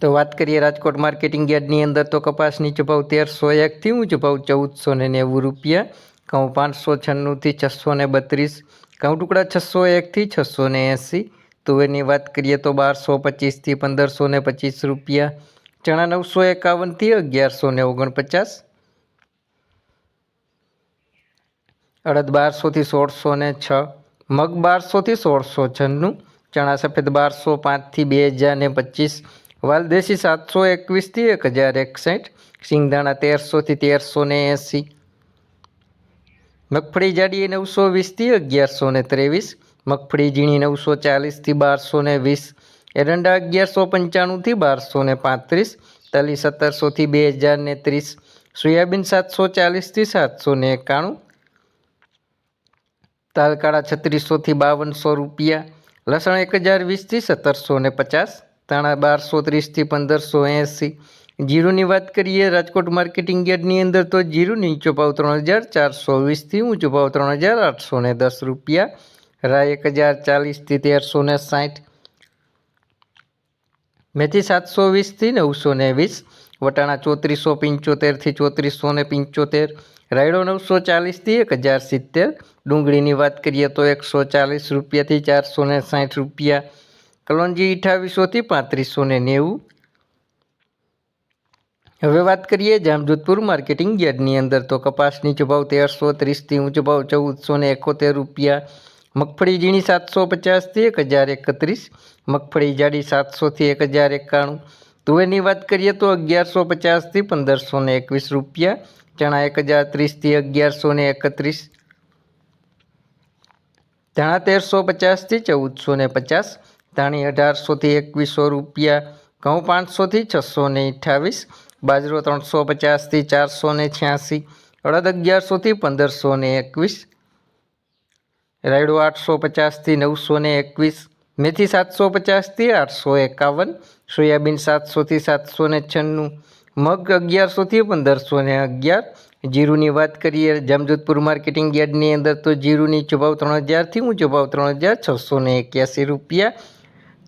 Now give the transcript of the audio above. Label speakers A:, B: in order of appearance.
A: તો વાત કરીએ રાજકોટ માર્કેટિંગ યાર્ડની અંદર તો કપાસ નીચો તેરસો એકથી ઊંચો ભાવ ચૌદસો ને નેવું રૂપિયા, ઘઉં પાંચસો છન્નુંથી છસો ને બત્રીસ, ઘઉં ટુકડા છસો એકથી છસો ને એંસી, તુવેરની વાત કરીએ તો બારસો પચીસથી પંદરસો ને પચીસ રૂપિયા, ચણા નવસો એકાવનથી અગિયારસો ને ઓગણપચાસ, અડદ બારસોથી સોળસો ને છ, મગ બારસોથી સોળસો છન્નું, ચણા સફેદ બારસો પાંચથી બે હજાર ને પચીસ વાલદેશી સાતસો એકવીસથી એક હજાર એકસઠ, સિંગદાણા તેરસોથી તેરસો ને એંસી. મગફળી જાડી નવસો વીસથી અગિયારસો ને ત્રેવીસ, મગફળી ઝીણી નવસો ચાલીસથી બારસો ને વીસ, એરંડા અગિયારસો પંચાણુંથી બારસો ને પાંત્રીસ, તલી સત્તરસોથી બે હજાર ને ત્રીસ, સોયાબીન સાતસો ચાલીસથી સાતસો ને એકાણું, તાલકાળા છત્રીસોથી બાવનસો રૂપિયા, લસણ એક હજાર વીસથી સત્તરસો ને પચાસ ધાણા બારસો ત્રીસથી પંદરસો એંસી જીરુની વાત કરીએ, રાજકોટ માર્કેટિંગ યાર્ડની અંદર તો જીરું નીચો ભાવ ત્રણ હજાર ચારસો વીસથી ઊંચો ભાવ ત્રણ હજાર આઠસો ને દસ રૂપિયા. રાય એક હજાર ચાલીસથી તેરસો ને સાઠ. મેથી સાતસો વીસથી નવસો ને વીસ. વટાણા ચોત્રીસો પંચોતેરથી ચોત્રીસો ને પંચોતેર. રાયડો નવસો ચાલીસથી એક હજાર સિત્તેર. ડુંગળીની વાત કરીએ તો એકસો ચાલીસ રૂપિયાથી ચારસો ને સાઠ રૂપિયા. કલોંજી અઠાવીસોથી પાંત્રીસો ને નેવું. હવે વાત કરીએ જામજોધપુર માર્કેટિંગ યાર્ડની અંદર તો કપાસ નીચો તેરસો ત્રીસથી ઊંચો ભાવ ચૌદસો ને એકોતેર રૂપિયા. મગફળી ઝીણી સાતસો પચાસથી એક હજાર એકત્રીસ. મગફળી જાડી સાતસોથી એક હજાર એકાણું. તુવેરની વાત કરીએ તો અગિયારસો પચાસથી પંદરસો ને એકવીસ રૂપિયા. ચણા એક હજાર ત્રીસથી અગિયારસો ને એકત્રીસ. ધાણા તેરસો પચાસથી ચૌદસો ને પચાસ. ધાણી અઢારસોથી એકવીસો રૂપિયા, ઘઉં પાંચસોથી છસો ને અઠ્ઠાવીસ, બાજરો ત્રણસો પચાસથી ચારસો ને છ્યાસી, અડદ અગિયારસોથી પંદરસો ને એકવીસ, રાયડો આઠસો પચાસથી નવસો ને એકવીસ, મેથી સાતસો પચાસથી આઠસો એકાવન, સોયાબીન સાતસોથી સાતસો ને છન્નું, મગ અગિયારસોથી પંદરસો ને અગિયાર, જીરુની વાત કરીએ જામજોધપુર માર્કેટિંગ યાર્ડની અંદર તો જીરુની નીચો ત્રણ હજારથી ઊંચો ભાવ ત્રણ હજાર છસો ને એક્યાસી રૂપિયા